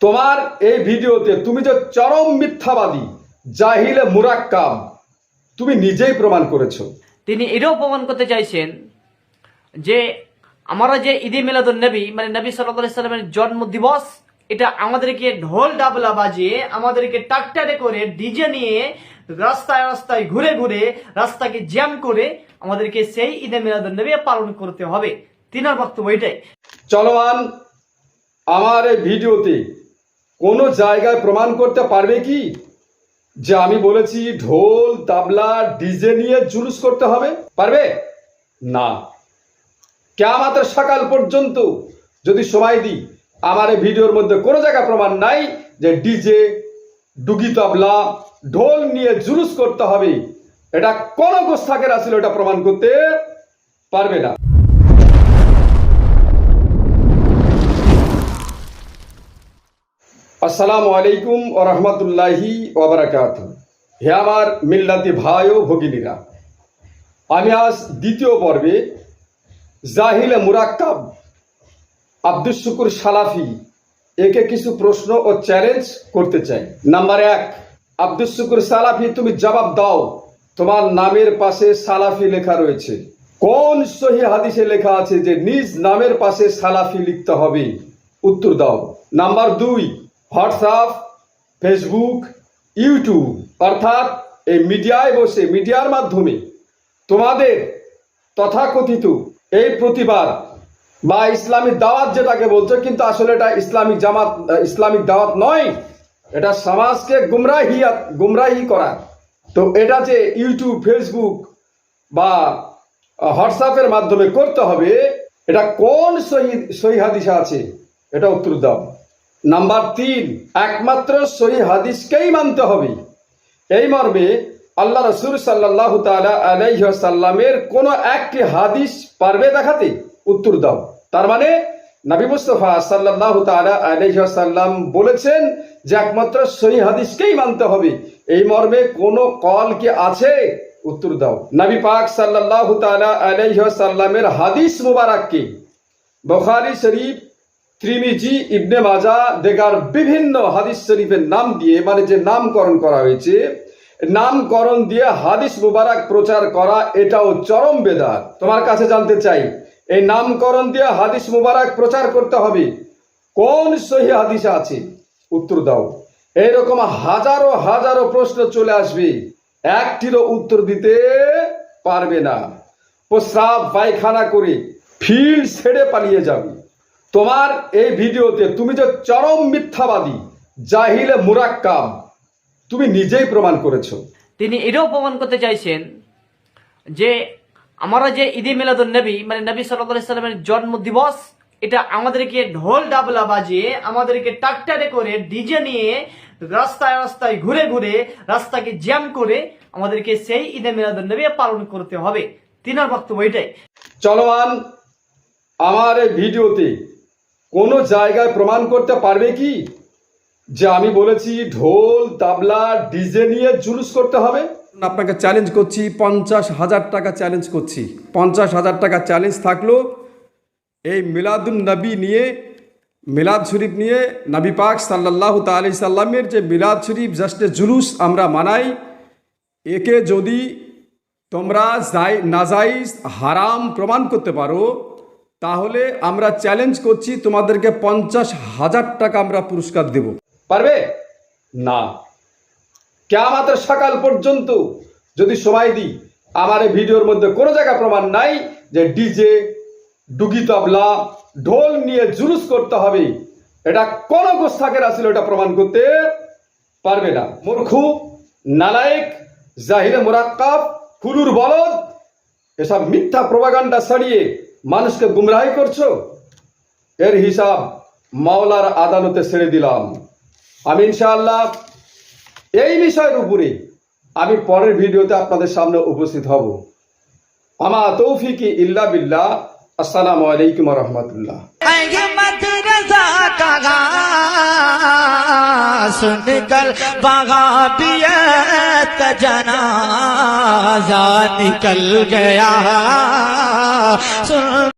তোমার এই ভিডিওতে তুমি যে চরম মিথ্যাবাদী জাহিলে মুরাক্কাব তুমি নিজেই প্রমাণ করেছ। তিনি এটাও প্রমাণ করতে চাইছেন যে আমরা যে ঈদে মিলাদুল নবী মানে নবী সাল্লামের জন্ম দিবস এটা আমাদেরকে ঢোল ডাবলা বাজিয়ে আমাদেরকে টাকটারে করে ডিজে নিয়ে রাস্তায় রাস্তায় ঘুরে ঘুরে রাস্তাকে জ্যাম করে আমাদেরকে সেই ঈদে মিলাদুল নবী পালন করতে হবে। তিনার বক্তব্য এটাই। চলমান আমার এই ভিডিওতে কোনো জায়গায় প্রমাণ করতে পারবে কি? যে আমি বলেছি ঢোল, তাবলা, ডিজে নিয়ে জুলুস করতে হবে? পারবে? না। কেমাতের সকাল পর্যন্ত যদি সময় দিই, আমার এই ভিডিওর মধ্যে কোনো জায়গায় প্রমাণ নাই যে ডিজে, ডুগি তবলা, ঢোল নিয়ে জুলুস করতে হবে। এটা কোন গোস্তাকের আসলে এটা প্রমাণ করতে পারবে না। আসসালামু আলাইকুম ও রহমতুল্লাহি ওবরাকাত হে আমার মিল্লাতি ভাই ও ভগিনীরা, আমি আজ দ্বিতীয় পর্বে জাহিলে মুরাক্কাব আব্দুল শুকুর সালাফি একে কিছু প্রশ্ন ও চ্যালেঞ্জ করতে চাই। নাম্বার এক আব্দুল শুকুর সালাফি, তুমি জবাব দাও। তোমার নামের পাশে সালাফি লেখা রয়েছে। কোন সহি হাদিসে লেখা আছে যে নিজ নামের পাশে সালাফি লিখতে হবে? উত্তর দাও। নাম্বার দুই হোয়াটসঅ্যাপ, ফেসবুক, ইউটিউব, অর্থাৎ এই মিডিয়ায় বসে, মিডিয়ার মাধ্যমে তোমাদের তথাকথিত এই প্রতিবাদ বা ইসলামিক দাওয়াত যেটাকে বলছো, কিন্তু আসলে এটা ইসলামিক জামাত ইসলামিক দাওয়াত নয়, এটা সমাজকে গুমরাহি গুমরাহি করা। তো এটা যে ইউটিউব, ফেসবুক বা হোয়াটসঅ্যাপের মাধ্যমে করতে হবে, এটা কোন সহি সহি হাদিসে আছে? এটা উত্তর দাও। নাম্বার তিন, একমাত্র সহি হাদিসকেই মানতে হবে। এই মর্মে আল্লাহ রসুল সাল্লাহ তালা আলাইসাল্লামের কোন একটি হাদিস পারবে দেখাতে উত্তর দাও। তার মানে নবী মুস্তফা সাল্লাহ তালা আলাইসাল্লাম বলেছেন যে একমাত্র সহি হাদিসকেই মানতে হবে। এই মর্মে কোন কল কি আছে? উত্তর দাও। নবী পাক সাল্লাহ তালা আলাইসাল্লামের হাদিস মুবারককে বখারি শরীফ ত্রিমিজি ইবনে মাজা দেগার বিভিন্ন হাদিস শরীফের নাম দিয়ে মানে যে নামকরণ করা হয়েছে, নামকরণ দিয়ে হাদিস মুবারক প্রচার করা, এটাও চরম বেদাত। তোমার কাছে জানতে চাই, এই নামকরণ দিয়ে হাদিস মুবারক প্রচার করতে হবে? কোন সহি হাদিস আছে? উত্তর দাও। এইরকম হাজারো হাজারো প্রশ্ন চলে আসবে, একটিরও উত্তর দিতে পারবে না। প্রস্রাব পায়খানা করে ফিল্ড ছেড়ে পালিয়ে যাবে। তোমার এই ভিডিওতে তুমি যে চরম মিথ্যাবাদী জাহিলে মুরাক্কাব তুমি নিজেই প্রমাণ করেছ। তিনি এটাও প্রমাণ করতে চাইছেন যে আমরা যে ঈদে মিলাদুল নবী মানে নবী সাল্লামের জন্ম দিবস এটা আমাদেরকে ঢোল ডাবলা বাজিয়ে আমাদেরকে টাকটারে করে ডিজে নিয়ে রাস্তায় রাস্তায় ঘুরে ঘুরে রাস্তাকে জ্যাম করে আমাদেরকে সেই ঈদে মিলাদুল নবী পালন করতে হবে। তিনার বক্তব্য এটাই। চলমান আমার এই ভিডিওতে কোনো জায়গায় প্রমাণ করতে পারবে কি? যে আমি বলেছি ঢোল, তাবলা, ডিজে নিয়ে জুলুস করতে হবে। আপনাকে চ্যালেঞ্জ করছি, পঞ্চাশ হাজার টাকা চ্যালেঞ্জ করছি। পঞ্চাশ হাজার টাকা চ্যালেঞ্জ থাকল, এই মিলাদুন নবী নিয়ে, মিলাদ শরীফ নিয়ে নবী পাক সাল্লাহ তালি সাল্লামের যে মিলাদ শরীফ জাস্টে জুলুস আমরা মানাই। একে যদি তোমরা নাজাইজ হারাম প্রমাণ করতে পারো তাহলে আমরা চ্যালেঞ্জ করছি, তোমাদেরকে পঞ্চাশ হাজার টাকা আমরা পুরস্কার দেব। পারবে? না। কেমাতের সকাল পর্যন্ত যদি সময় দিই, আমার এই ভিডিওর মধ্যে কোনো জায়গা প্রমাণ নাই যে ডিজে, ডুগি তবলা, ঢোল নিয়ে জুলুস করতে হবে। এটা কোন গোস্তাকের আসলে এটা প্রমাণ করতে পারবে না। মূর্খু, নালায়েক, জাহিরে মুরাক্কাব ফুলুর বলদ, এসব মিথ্যা প্রবাগান্ডা ছাড়িয়ে মানুষকে গুমরাহি করছ? এর হিসাব মাওলার আদালতে ছেড়ে দিলাম। আমি ইনশাআল্লাহ এই বিষয়ের উপরে আমি পরের ভিডিওতে আপনাদের সামনে উপস্থিত হব। আমা তৌফিকি ইল্লা বিল্লাহ। السلام علیکم ورحمت اللہ۔ سن کر بغابیت جنازہ نکل گیا۔ سن